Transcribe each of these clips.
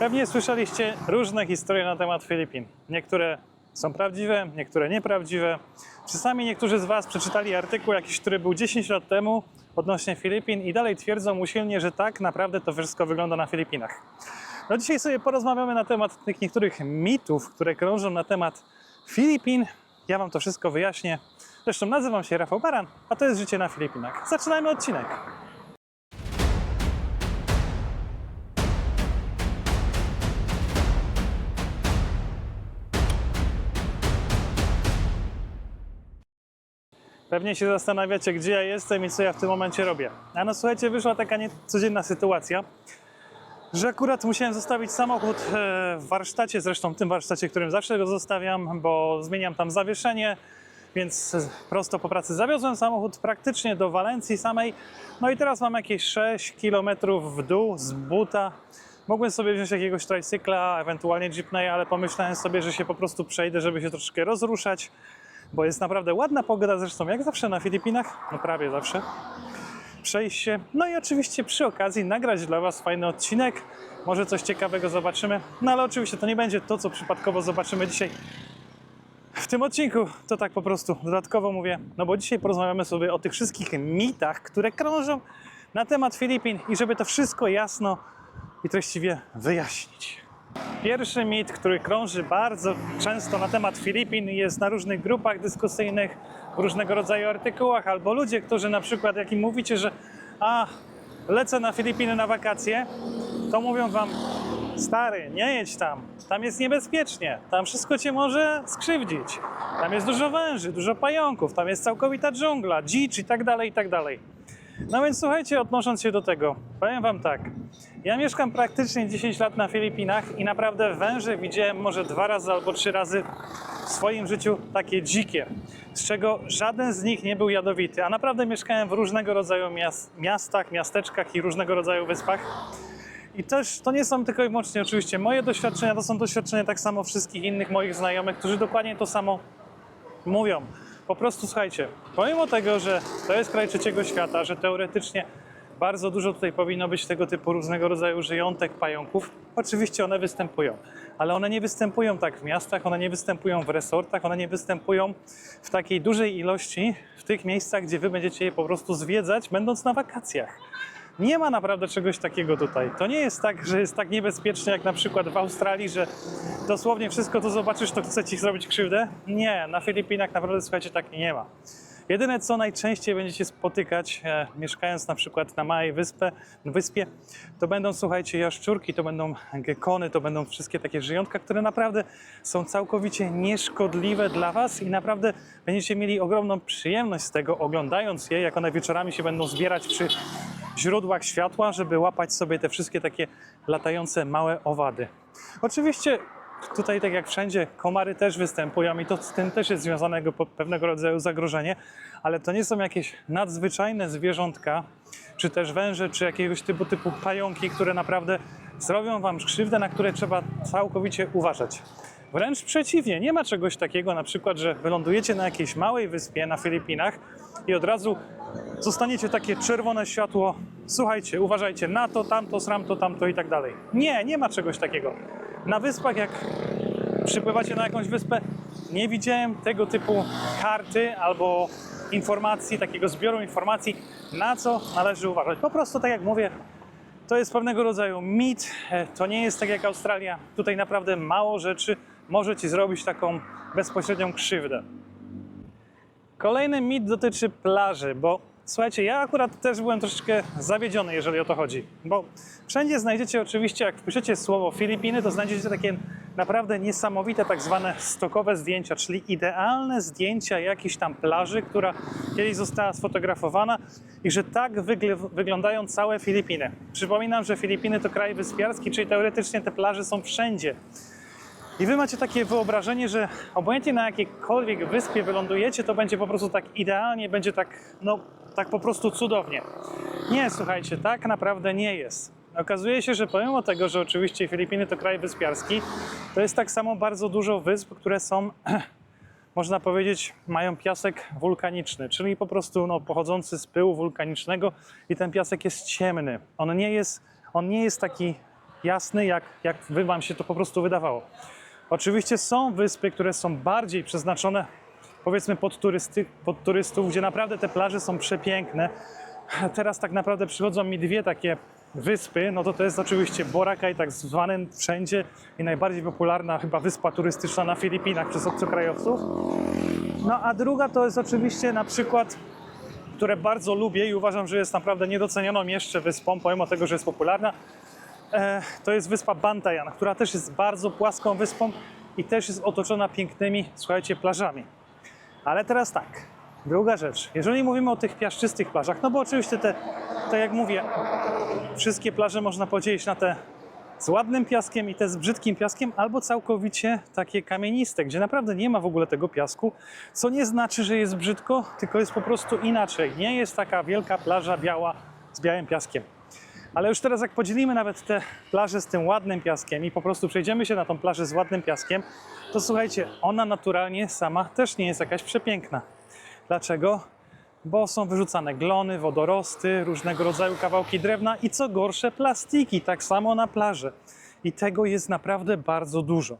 Pewnie słyszeliście różne historie na temat Filipin. Niektóre są prawdziwe, niektóre nieprawdziwe. Czasami niektórzy z Was przeczytali artykuł jakiś, który był 10 lat temu odnośnie Filipin i dalej twierdzą usilnie, że tak naprawdę to wszystko wygląda na Filipinach. No dzisiaj sobie porozmawiamy na temat tych niektórych mitów, które krążą na temat Filipin. Ja Wam to wszystko wyjaśnię. Zresztą nazywam się Rafał Baran, a to jest Życie na Filipinach. Zaczynajmy odcinek. Pewnie się zastanawiacie, gdzie ja jestem i co ja w tym momencie robię. A no słuchajcie, wyszła taka niecodzienna sytuacja, że akurat musiałem zostawić samochód e, w warsztacie, zresztą tym warsztacie, którym zawsze go zostawiam, bo zmieniam tam zawieszenie, więc prosto po pracy zawiozłem samochód praktycznie do Walencji samej. No i teraz mam jakieś 6 km w dół z buta. Mogłem sobie wziąć jakiegoś tricykla, ewentualnie jeepneya, ale pomyślałem sobie, że się po prostu przejdę, żeby się troszeczkę rozruszać, bo jest naprawdę ładna pogoda, zresztą jak zawsze na Filipinach, no prawie zawsze przejść się. No i oczywiście przy okazji nagrać dla Was fajny odcinek. Może coś ciekawego zobaczymy. No ale oczywiście to nie będzie to, co przypadkowo zobaczymy dzisiaj w tym odcinku. To tak po prostu dodatkowo mówię, no bo dzisiaj porozmawiamy sobie o tych wszystkich mitach, które krążą na temat Filipin i żeby to wszystko jasno i treściwie wyjaśnić. Pierwszy mit, który krąży bardzo często na temat Filipin jest na różnych grupach dyskusyjnych, w różnego rodzaju artykułach, albo ludzie, którzy na przykład, jak im mówicie, że a, lecę na Filipiny na wakacje, to mówią wam, stary, nie jedź tam, tam jest niebezpiecznie, tam wszystko cię może skrzywdzić, tam jest dużo węży, dużo pająków, tam jest całkowita dżungla, dzicz i tak dalej, i tak dalej. No więc słuchajcie, odnosząc się do tego, powiem Wam tak. Ja mieszkam praktycznie 10 lat na Filipinach i naprawdę węże widziałem może dwa razy albo trzy razy w swoim życiu takie dzikie, z czego żaden z nich nie był jadowity. A naprawdę mieszkałem w różnego rodzaju miast, miastach, miasteczkach i różnego rodzaju wyspach. I też to nie są tylko i wyłącznie oczywiście moje doświadczenia, to są doświadczenia tak samo wszystkich innych moich znajomych, którzy dokładnie to samo mówią. Po prostu słuchajcie, pomimo tego, że to jest kraj trzeciego świata, że teoretycznie bardzo dużo tutaj powinno być tego typu różnego rodzaju żyjątek, pająków, oczywiście one występują, ale one nie występują tak w miastach, one nie występują w resortach, one nie występują w takiej dużej ilości w tych miejscach, gdzie wy będziecie je po prostu zwiedzać, będąc na wakacjach. Nie ma naprawdę czegoś takiego tutaj. To nie jest tak, że jest tak niebezpiecznie jak na przykład w Australii, że dosłownie wszystko, co zobaczysz, to chce ci zrobić krzywdę. Nie, na Filipinach naprawdę, słuchajcie, tak nie ma. Jedyne, co najczęściej będziecie spotykać, e, mieszkając na przykład na małej wyspę, wyspie, to będą, słuchajcie, jaszczurki, to będą gekony, to będą wszystkie takie żyjątka, które naprawdę są całkowicie nieszkodliwe dla Was i naprawdę będziecie mieli ogromną przyjemność z tego, oglądając je, jak one wieczorami się będą zbierać przy źródłach światła, żeby łapać sobie te wszystkie takie latające małe owady. Oczywiście tutaj, tak jak wszędzie, komary też występują i to z tym też jest związanego po- pewnego rodzaju zagrożenie, ale to nie są jakieś nadzwyczajne zwierzątka, czy też węże, czy jakiegoś typu, typu pająki, które naprawdę zrobią wam krzywdę, na które trzeba całkowicie uważać. Wręcz przeciwnie, nie ma czegoś takiego, na przykład, że wylądujecie na jakiejś małej wyspie na Filipinach i od razu zostaniecie takie czerwone światło. Słuchajcie, uważajcie na to, tamto, sramto, tamto i tak dalej. Nie, nie ma czegoś takiego. Na wyspach, jak przypływacie na jakąś wyspę, nie widziałem tego typu karty albo informacji, takiego zbioru informacji, na co należy uważać. Po prostu, tak jak mówię, to jest pewnego rodzaju mit. E, To nie jest tak jak Australia. Tutaj naprawdę mało rzeczy może ci zrobić taką bezpośrednią krzywdę. Kolejny mit dotyczy plaży, bo słuchajcie, ja akurat też byłem troszeczkę zawiedziony, jeżeli o to chodzi. Bo wszędzie znajdziecie oczywiście, jak wpiszecie słowo Filipiny, to znajdziecie takie naprawdę niesamowite tak zwane stokowe zdjęcia, czyli idealne zdjęcia jakiejś tam plaży, która kiedyś została sfotografowana i że tak wygl- wyglądają całe Filipiny. Przypominam, że Filipiny to kraj wyspiarski, czyli teoretycznie te plaże są wszędzie. I wy macie takie wyobrażenie, że obojętnie na jakiejkolwiek wyspie wylądujecie, to będzie po prostu tak idealnie, będzie tak, no, tak po prostu cudownie. Nie, słuchajcie, tak naprawdę nie jest. Okazuje się, że pomimo tego, że oczywiście Filipiny to kraj wyspiarski, to jest tak samo bardzo dużo wysp, które są, można powiedzieć, mają piasek wulkaniczny, czyli po prostu no, pochodzący z pyłu wulkanicznego i ten piasek jest ciemny. On nie jest, on nie jest taki jasny, jak, jak wam się to po prostu wydawało. Oczywiście są wyspy, które są bardziej przeznaczone powiedzmy pod, turysty, pod turystów, gdzie naprawdę te plaże są przepiękne. Teraz tak naprawdę przychodzą mi dwie takie wyspy, no to to jest oczywiście Boracay, tak zwany wszędzie i najbardziej popularna chyba wyspa turystyczna na Filipinach przez obcokrajowców. No a druga to jest oczywiście na przykład które bardzo lubię i uważam, że jest naprawdę niedocenioną jeszcze wyspą, pomimo tego, że jest popularna. E, to jest wyspa Bantayan, która też jest bardzo płaską wyspą i też jest otoczona pięknymi, słuchajcie, plażami. Ale teraz tak, druga rzecz. Jeżeli mówimy o tych piaszczystych plażach, no bo oczywiście te, tak jak mówię, wszystkie plaże można podzielić na te z ładnym piaskiem i te z brzydkim piaskiem, albo całkowicie takie kamieniste, gdzie naprawdę nie ma w ogóle tego piasku, co nie znaczy, że jest brzydko, tylko jest po prostu inaczej. Nie jest taka wielka plaża biała z białym piaskiem. Ale już teraz jak podzielimy nawet te plaże z tym ładnym piaskiem i po prostu przejdziemy się na tą plażę z ładnym piaskiem, to słuchajcie, ona naturalnie sama też nie jest jakaś przepiękna. Dlaczego? Bo są wyrzucane glony, wodorosty, różnego rodzaju kawałki drewna i co gorsze plastiki, tak samo na plaży. I tego jest naprawdę bardzo dużo.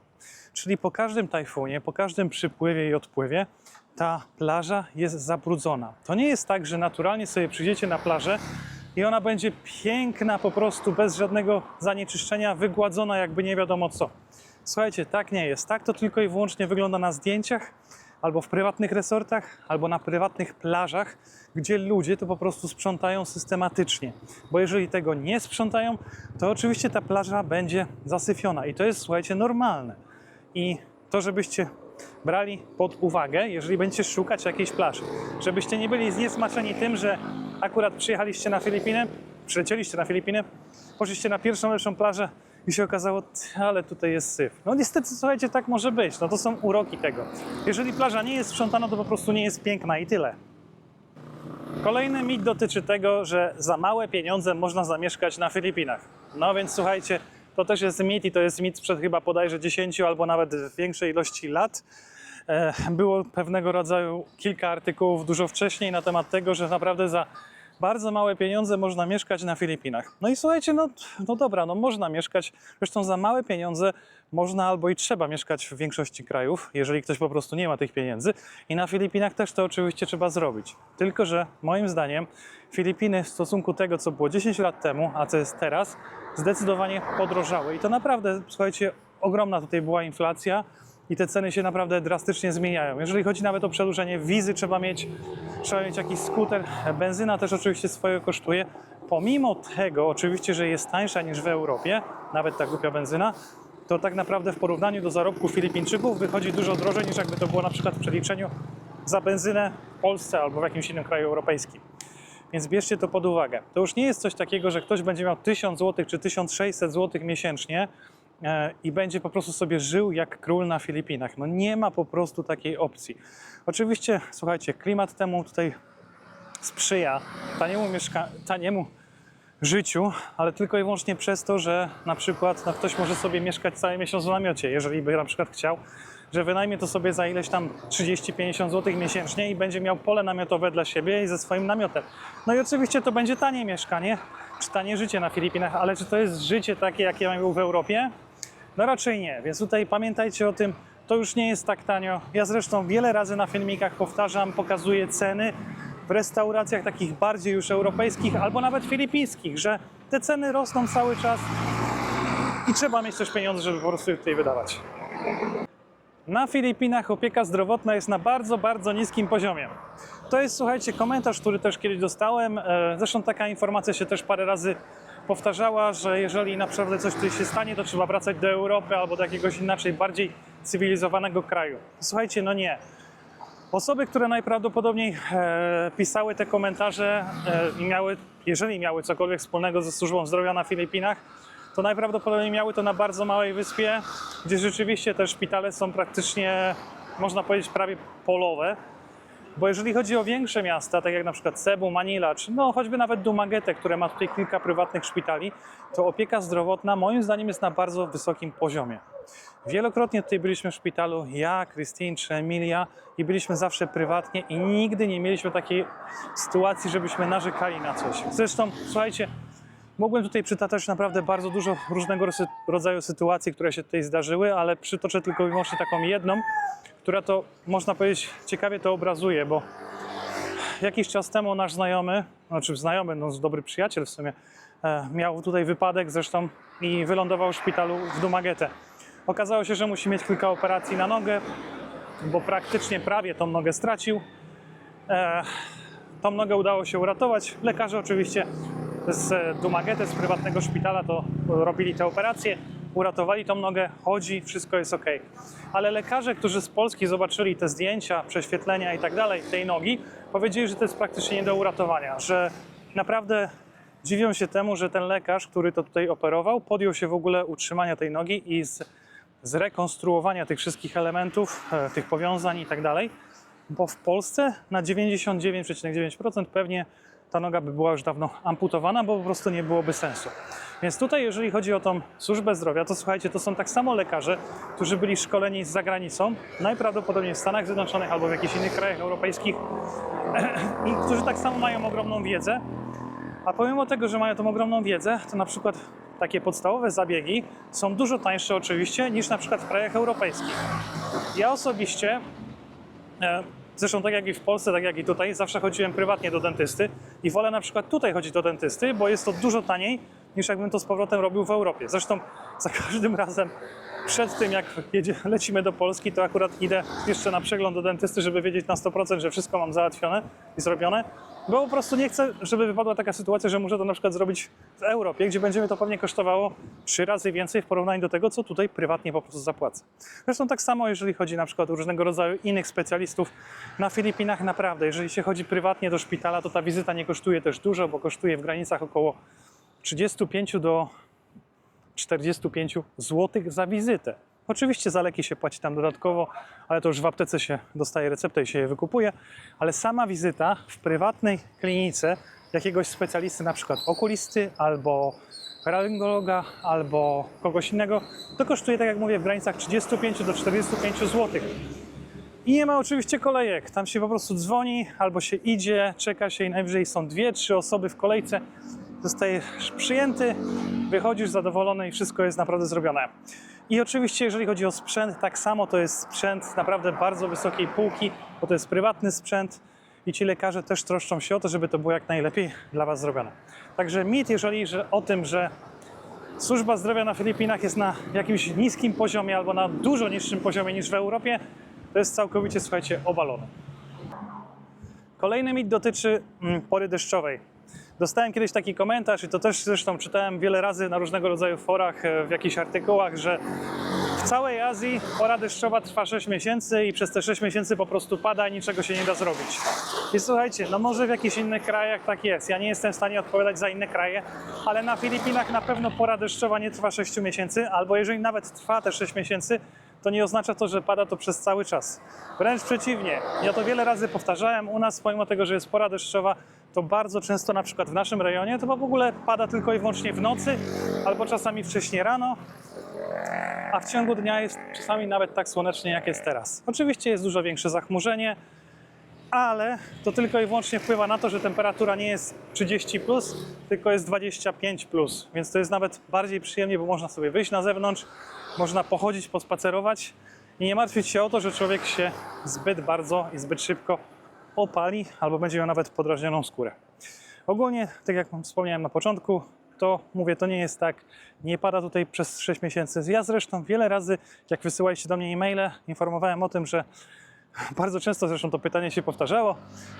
Czyli po każdym tajfunie, po każdym przypływie i odpływie ta plaża jest zabrudzona. To nie jest tak, że naturalnie sobie przyjdziecie na plażę i ona będzie piękna po prostu, bez żadnego zanieczyszczenia, wygładzona jakby nie wiadomo co. Słuchajcie, tak nie jest. Tak to tylko i wyłącznie wygląda na zdjęciach, albo w prywatnych resortach, albo na prywatnych plażach, gdzie ludzie to po prostu sprzątają systematycznie. Bo jeżeli tego nie sprzątają, to oczywiście ta plaża będzie zasyfiona i to jest, słuchajcie, normalne. I to, żebyście brali pod uwagę, jeżeli będziecie szukać jakiejś plaży, żebyście nie byli zniesmaczeni tym, że akurat przyjechaliście na Filipiny, przylecieliście na Filipiny, poszliście na pierwszą lepszą plażę i się okazało, "Ty, ale tutaj jest syf. No niestety, słuchajcie, tak może być. No to są uroki tego. Jeżeli plaża nie jest sprzątana, to po prostu nie jest piękna i tyle. Kolejny mit dotyczy tego, że za małe pieniądze można zamieszkać na Filipinach. No więc słuchajcie, to też jest mit i to jest mit sprzed chyba bodajże 10 albo nawet większej ilości lat. E, Było pewnego rodzaju kilka artykułów dużo wcześniej na temat tego, że naprawdę za bardzo małe pieniądze można mieszkać na Filipinach. No i słuchajcie, no, no dobra, no można mieszkać, zresztą za małe pieniądze można albo i trzeba mieszkać w większości krajów, jeżeli ktoś po prostu nie ma tych pieniędzy. I na Filipinach też to oczywiście trzeba zrobić. Tylko, że moim zdaniem Filipiny w stosunku tego, co było 10 lat temu, a co jest teraz, zdecydowanie podrożały. I to naprawdę, słuchajcie, ogromna tutaj była inflacja i te ceny się naprawdę drastycznie zmieniają. Jeżeli chodzi nawet o przedłużenie wizy, trzeba mieć, trzeba mieć jakiś skuter. Benzyna też oczywiście swoje kosztuje. Pomimo tego, oczywiście, że jest tańsza niż w Europie, nawet ta głupia benzyna, to tak naprawdę w porównaniu do zarobku Filipińczyków wychodzi dużo drożej niż jakby to było na przykład w przeliczeniu za benzynę w Polsce albo w jakimś innym kraju europejskim. Więc bierzcie to pod uwagę. To już nie jest coś takiego, że ktoś będzie miał 1000 zł czy 1600 zł miesięcznie i będzie po prostu sobie żył jak król na Filipinach. No nie ma po prostu takiej opcji. Oczywiście, słuchajcie, klimat temu tutaj sprzyja taniemu, mieszka- taniemu życiu, ale tylko i wyłącznie przez to, że na przykład no, ktoś może sobie mieszkać cały miesiąc w namiocie, jeżeli by na przykład chciał, że wynajmie to sobie za ileś tam 30-50 zł miesięcznie i będzie miał pole namiotowe dla siebie i ze swoim namiotem. No i oczywiście to będzie tanie mieszkanie, czy tanie życie na Filipinach, ale czy to jest życie takie, jakie mają w Europie? No raczej nie, więc tutaj pamiętajcie o tym, to już nie jest tak tanio. Ja zresztą wiele razy na filmikach powtarzam, pokazuję ceny w restauracjach takich bardziej już europejskich albo nawet filipińskich, że te ceny rosną cały czas i trzeba mieć też pieniądze, żeby po prostu tutaj wydawać. Na Filipinach opieka zdrowotna jest na bardzo, bardzo niskim poziomie. To jest, słuchajcie, komentarz, który też kiedyś dostałem. E, Zresztą taka informacja się też parę razy powtarzała, że jeżeli naprawdę coś tutaj się stanie, to trzeba wracać do Europy albo do jakiegoś inaczej, bardziej cywilizowanego kraju. Słuchajcie, no nie. Osoby, które najprawdopodobniej e, pisały te komentarze e, i miały, jeżeli miały cokolwiek wspólnego ze służbą zdrowia na Filipinach, to najprawdopodobniej miały to na bardzo małej wyspie, gdzie rzeczywiście te szpitale są praktycznie, można powiedzieć, prawie polowe. Bo jeżeli chodzi o większe miasta, tak jak na przykład Cebu, Manila, czy no choćby nawet Dumaguete, które ma tutaj kilka prywatnych szpitali, to opieka zdrowotna moim zdaniem jest na bardzo wysokim poziomie. Wielokrotnie tutaj byliśmy w szpitalu, ja, Christine czy Emilia i byliśmy zawsze prywatnie i nigdy nie mieliśmy takiej sytuacji, żebyśmy narzekali na coś. Zresztą, słuchajcie, Mógłbym tutaj przytaczać naprawdę bardzo dużo różnego rodzaju sytuacji, które się tutaj zdarzyły, ale przytoczę tylko i wyłącznie taką jedną, która to, można powiedzieć, ciekawie to obrazuje, bo jakiś czas temu nasz znajomy, znaczy znajomy, no dobry przyjaciel w sumie, e, miał tutaj wypadek zresztą i wylądował w szpitalu w Dumagete. Okazało się, że musi mieć kilka operacji na nogę, bo praktycznie prawie tą nogę stracił. E, tą nogę udało się uratować. Lekarze oczywiście z Dumagete, z prywatnego szpitala to robili te operacje, uratowali tą nogę, chodzi, wszystko jest ok. Ale lekarze, którzy z Polski zobaczyli te zdjęcia, prześwietlenia i tak dalej tej nogi, powiedzieli, że to jest praktycznie nie do uratowania, że naprawdę dziwią się temu, że ten lekarz, który to tutaj operował, podjął się w ogóle utrzymania tej nogi i z, zrekonstruowania tych wszystkich elementów, e, tych powiązań i tak dalej, bo w Polsce na 99,9% pewnie ta noga by była już dawno amputowana, bo po prostu nie byłoby sensu. Więc tutaj, jeżeli chodzi o tą służbę zdrowia, to słuchajcie, to są tak samo lekarze, którzy byli szkoleni za granicą, najprawdopodobniej w Stanach Zjednoczonych albo w jakichś innych krajach europejskich, i którzy tak samo mają ogromną wiedzę, a pomimo tego, że mają tą ogromną wiedzę, to na przykład takie podstawowe zabiegi są dużo tańsze oczywiście niż na przykład w krajach europejskich. Ja osobiście E, Zresztą tak jak i w Polsce, tak jak i tutaj, zawsze chodziłem prywatnie do dentysty i wolę na przykład tutaj chodzić do dentysty, bo jest to dużo taniej niż jakbym to z powrotem robił w Europie. Zresztą za każdym razem przed tym jak jedzie, lecimy do Polski, to akurat idę jeszcze na przegląd do dentysty, żeby wiedzieć na 100%, że wszystko mam załatwione i zrobione, bo po prostu nie chcę, żeby wypadła taka sytuacja, że muszę to na przykład zrobić w Europie, gdzie będzie to pewnie kosztowało trzy razy więcej w porównaniu do tego, co tutaj prywatnie po prostu zapłacę. Zresztą tak samo, jeżeli chodzi na przykład o różnego rodzaju innych specjalistów na Filipinach, naprawdę, jeżeli się chodzi prywatnie do szpitala, to ta wizyta nie kosztuje też dużo, bo kosztuje w granicach około 35 do 45 zł za wizytę. Oczywiście za leki się płaci tam dodatkowo, ale to już w aptece się dostaje receptę i się je wykupuje, ale sama wizyta w prywatnej klinice jakiegoś specjalisty, na przykład okulisty albo laryngologa albo kogoś innego, to kosztuje, tak jak mówię, w granicach 35 do 45 zł. I nie ma oczywiście kolejek. Tam się po prostu dzwoni, albo się idzie, czeka się i najwyżej są dwie, trzy osoby w kolejce. Zostajesz przyjęty, wychodzisz zadowolony i wszystko jest naprawdę zrobione. I oczywiście, jeżeli chodzi o sprzęt, tak samo to jest sprzęt naprawdę bardzo wysokiej półki, bo to jest prywatny sprzęt i ci lekarze też troszczą się o to, żeby to było jak najlepiej dla Was zrobione. Także mit, jeżeli że o tym, że służba zdrowia na Filipinach jest na jakimś niskim poziomie albo na dużo niższym poziomie niż w Europie, to jest całkowicie, słuchajcie, obalone. Kolejny mit dotyczy mm, pory deszczowej. Dostałem kiedyś taki komentarz i to też zresztą czytałem wiele razy na różnego rodzaju forach, e, w jakichś artykułach, że w całej Azji pora deszczowa trwa 6 miesięcy i przez te 6 miesięcy po prostu pada i niczego się nie da zrobić. I słuchajcie, no może w jakichś innych krajach tak jest. Ja nie jestem w stanie odpowiadać za inne kraje, ale na Filipinach na pewno pora deszczowa nie trwa 6 miesięcy, albo jeżeli nawet trwa te 6 miesięcy, to nie oznacza to, że pada to przez cały czas. Wręcz przeciwnie. Ja to wiele razy powtarzałem. U nas, pomimo tego, że jest pora deszczowa, to bardzo często na przykład w naszym rejonie to w ogóle pada tylko i wyłącznie w nocy albo czasami wcześnie rano, a w ciągu dnia jest czasami nawet tak słonecznie, jak jest teraz. Oczywiście jest dużo większe zachmurzenie, ale to tylko i wyłącznie wpływa na to, że temperatura nie jest 30, plus, tylko jest 25, plus, więc to jest nawet bardziej przyjemnie, bo można sobie wyjść na zewnątrz, można pochodzić, pospacerować i nie martwić się o to, że człowiek się zbyt bardzo i zbyt szybko opali albo będzie miał nawet podrażnioną skórę. Ogólnie, tak jak wspomniałem na początku, to mówię, to nie jest tak, nie pada tutaj przez 6 miesięcy. Ja zresztą wiele razy, jak wysyłaliście do mnie e-maile, informowałem o tym, że bardzo często zresztą to pytanie się powtarzało.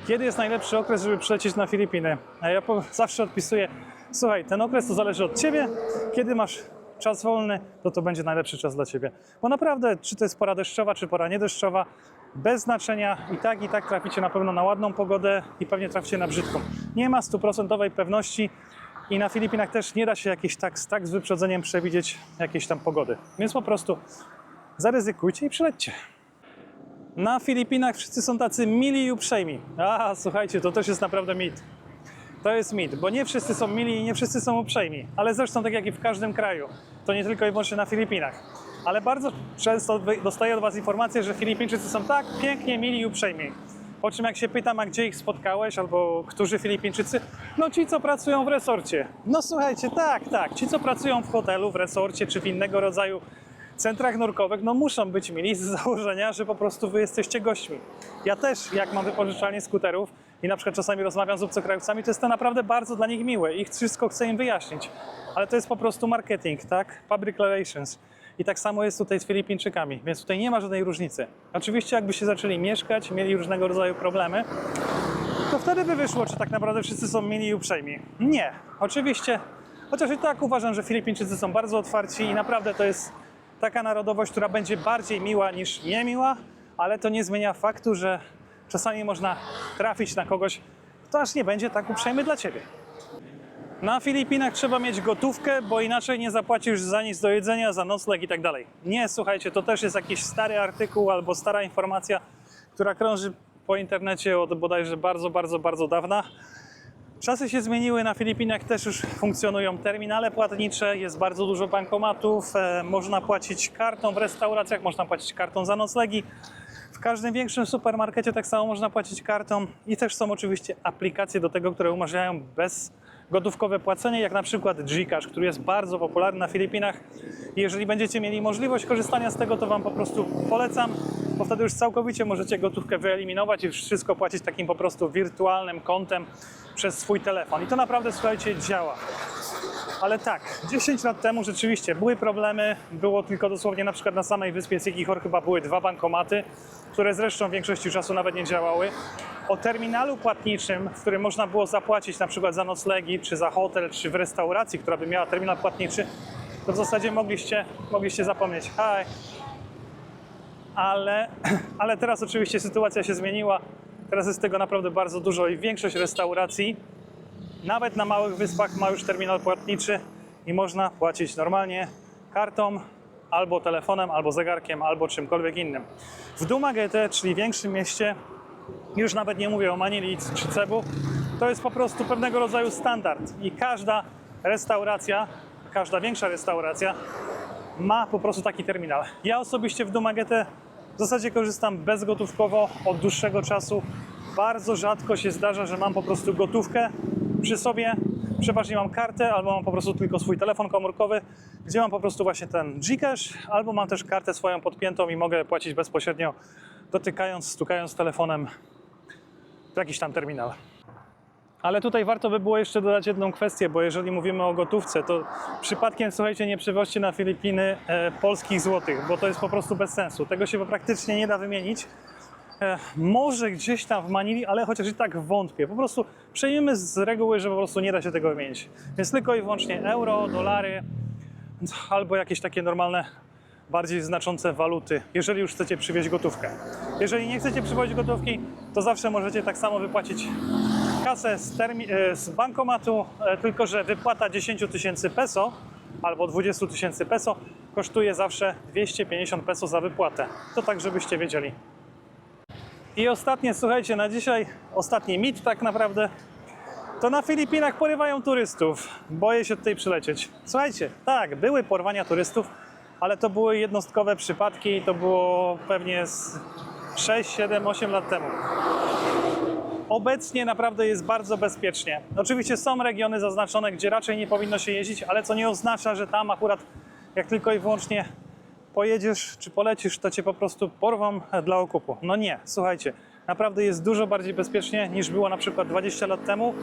Kiedy jest najlepszy okres, żeby przylecieć na Filipiny? A ja zawsze odpisuję, słuchaj, ten okres to zależy od Ciebie. Kiedy masz czas wolny, to to będzie najlepszy czas dla Ciebie. Bo naprawdę, czy to jest pora deszczowa, czy pora niedeszczowa, bez znaczenia i tak, i tak traficie na pewno na ładną pogodę i pewnie traficie na brzydką. Nie ma stuprocentowej pewności i na Filipinach też nie da się jakieś tak, tak z wyprzedzeniem przewidzieć jakiejś tam pogody. Więc po prostu zaryzykujcie i przylećcie. Na Filipinach wszyscy są tacy mili i uprzejmi. A, słuchajcie, to też jest naprawdę mit. To jest mit, bo nie wszyscy są mili i nie wszyscy są uprzejmi. Ale zresztą tak jak i w każdym kraju. To nie tylko i wyłącznie na Filipinach. Ale bardzo często dostaję od Was informację, że Filipińczycy są tak pięknie mili i uprzejmi. Po czym jak się pytam, a gdzie ich spotkałeś, albo którzy Filipińczycy, no ci, co pracują w resorcie. No słuchajcie, tak, tak, ci, co pracują w hotelu, w resorcie, czy w innego rodzaju centrach nurkowych, no muszą być mili z założenia, że po prostu wy jesteście gośćmi. Ja też, jak mam wypożyczalnię skuterów i na przykład czasami rozmawiam z obcokrajowcami, to jest to naprawdę bardzo dla nich miłe i wszystko chcę im wyjaśnić. Ale to jest po prostu marketing, tak? Public relations. I tak samo jest tutaj z Filipińczykami, więc tutaj nie ma żadnej różnicy. Oczywiście jakbyście zaczęli mieszkać, mieli różnego rodzaju problemy, to wtedy by wyszło, czy tak naprawdę wszyscy są mili i uprzejmi. Nie, oczywiście, chociaż i tak uważam, że Filipińczycy są bardzo otwarci i naprawdę to jest taka narodowość, która będzie bardziej miła niż niemiła, ale to nie zmienia faktu, że czasami można trafić na kogoś, kto aż nie będzie tak uprzejmy dla ciebie. Na Filipinach trzeba mieć gotówkę, bo inaczej nie zapłacisz za nic do jedzenia, za nocleg i tak dalej. Nie, słuchajcie, to też jest jakiś stary artykuł albo stara informacja, która krąży po internecie od bodajże bardzo, bardzo, bardzo dawna. Czasy się zmieniły, na Filipinach też już funkcjonują terminale płatnicze, jest bardzo dużo bankomatów, e, można płacić kartą w restauracjach, można płacić kartą za noclegi. W każdym większym supermarkecie tak samo można płacić kartą i też są oczywiście aplikacje do tego, które umożliwiają bezgotówkowe płacenie, jak na przykład Gcash, który jest bardzo popularny na Filipinach. Jeżeli będziecie mieli możliwość korzystania z tego, to Wam po prostu polecam, bo wtedy już całkowicie możecie gotówkę wyeliminować i wszystko płacić takim po prostu wirtualnym kontem przez swój telefon. I to naprawdę, słuchajcie, działa. Ale tak, 10 lat temu rzeczywiście były problemy. Było tylko dosłownie na przykład na samej wyspie Sikihor chyba były dwa bankomaty, które zresztą w większości czasu nawet nie działały. O terminalu płatniczym, w którym można było zapłacić na przykład za noclegi, czy za hotel, czy w restauracji, która by miała terminal płatniczy, to w zasadzie mogliście, mogliście zapomnieć. Hi. Ale, ale teraz oczywiście sytuacja się zmieniła. Teraz jest tego naprawdę bardzo dużo i większość restauracji nawet na małych wyspach ma już terminal płatniczy i można płacić normalnie kartą, albo telefonem, albo zegarkiem, albo czymkolwiek innym. W Dumaguete, czyli większym mieście, już nawet nie mówię o Manili czy Cebu, to jest po prostu pewnego rodzaju standard i każda restauracja, każda większa restauracja ma po prostu taki terminal. Ja osobiście w Dumaguete w zasadzie korzystam bezgotówkowo od dłuższego czasu. Bardzo rzadko się zdarza, że mam po prostu gotówkę przy sobie. Przeważnie mam kartę albo mam po prostu tylko swój telefon komórkowy, gdzie mam po prostu właśnie ten Gcash, albo mam też kartę swoją podpiętą i mogę płacić bezpośrednio dotykając, stukając telefonem w jakiś tam terminal. Ale tutaj warto by było jeszcze dodać jedną kwestię, bo jeżeli mówimy o gotówce, to przypadkiem, słuchajcie, nie przywoźcie na Filipiny e, polskich złotych, bo to jest po prostu bez sensu. Tego się praktycznie nie da wymienić. E, może gdzieś tam w Manili, ale chociaż i tak wątpię. Po prostu przejmiemy z reguły, że po prostu nie da się tego wymienić. Więc tylko i wyłącznie euro, dolary albo jakieś takie normalne, bardziej znaczące waluty, jeżeli już chcecie przywieźć gotówkę. Jeżeli nie chcecie przywozić gotówki, to zawsze możecie tak samo wypłacić kasę z, e, z bankomatu, e, tylko że wypłata 10 tysięcy peso albo 20 tysięcy peso kosztuje zawsze 250 peso za wypłatę. To tak, żebyście wiedzieli. I ostatnie, słuchajcie, na dzisiaj, ostatni mit tak naprawdę, to na Filipinach porywają turystów. Boję się tutaj przylecieć. Słuchajcie, tak, były porwania turystów, ale to były jednostkowe przypadki to było pewnie z 6, 7, 8 lat temu. Obecnie naprawdę jest bardzo bezpiecznie. Oczywiście są regiony zaznaczone, gdzie raczej nie powinno się jeździć, ale co nie oznacza, że tam akurat jak tylko i wyłącznie pojedziesz czy polecisz, to cię po prostu porwą dla okupu. No nie, słuchajcie, naprawdę jest dużo bardziej bezpiecznie niż było na przykład 20 lat temu.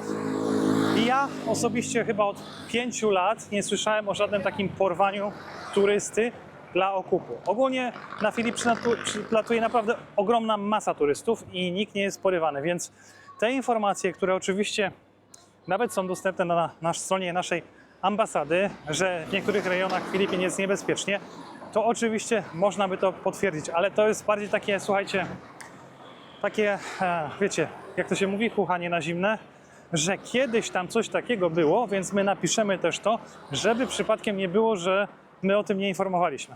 I ja osobiście chyba od 5 lat nie słyszałem o żadnym takim porwaniu turysty dla okupu. Ogólnie na Filip przylatu- przylatuje naprawdę ogromna masa turystów i nikt nie jest porywany, więc te informacje, które oczywiście nawet są dostępne na, na stronie naszej ambasady, że w niektórych rejonach Filipin jest niebezpiecznie, to oczywiście można by to potwierdzić, ale to jest bardziej takie, słuchajcie, takie, e, wiecie, jak to się mówi, chuchanie na zimne, że kiedyś tam coś takiego było, więc my napiszemy też to, żeby przypadkiem nie było, że my o tym nie informowaliśmy.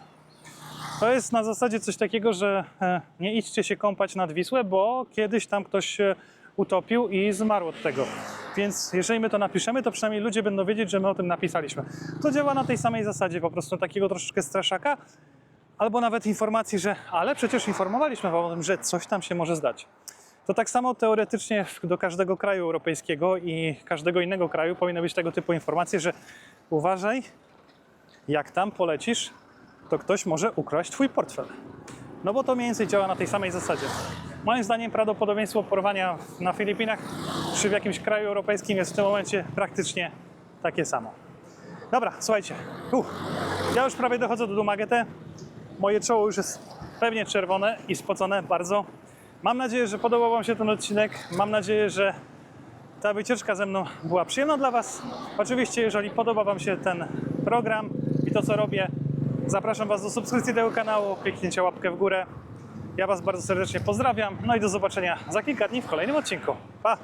To jest na zasadzie coś takiego, że e, nie idźcie się kąpać nad Wisłę, bo kiedyś tam ktoś się utopił i zmarł od tego. Więc jeżeli my to napiszemy, to przynajmniej ludzie będą wiedzieć, że my o tym napisaliśmy. To działa na tej samej zasadzie, po prostu takiego troszeczkę straszaka, albo nawet informacji, że ale przecież informowaliśmy wam o tym, że coś tam się może zdać. To tak samo teoretycznie do każdego kraju europejskiego i każdego innego kraju powinny być tego typu informacje, że uważaj, jak tam polecisz, to ktoś może ukraść twój portfel. No bo to mniej więcej działa na tej samej zasadzie. Moim zdaniem prawdopodobieństwo porwania na Filipinach czy w jakimś kraju europejskim jest w tym momencie praktycznie takie samo. Dobra, słuchajcie. Uff, ja już prawie dochodzę do Dumagetę. Moje czoło już jest pewnie czerwone i spocone bardzo. Mam nadzieję, że podobał Wam się ten odcinek. Mam nadzieję, że ta wycieczka ze mną była przyjemna dla Was. Oczywiście, jeżeli podoba Wam się ten program i to, co robię, zapraszam Was do subskrypcji tego kanału, kliknięcia łapkę w górę. Ja Was bardzo serdecznie pozdrawiam. No i do zobaczenia za kilka dni w kolejnym odcinku. Pa!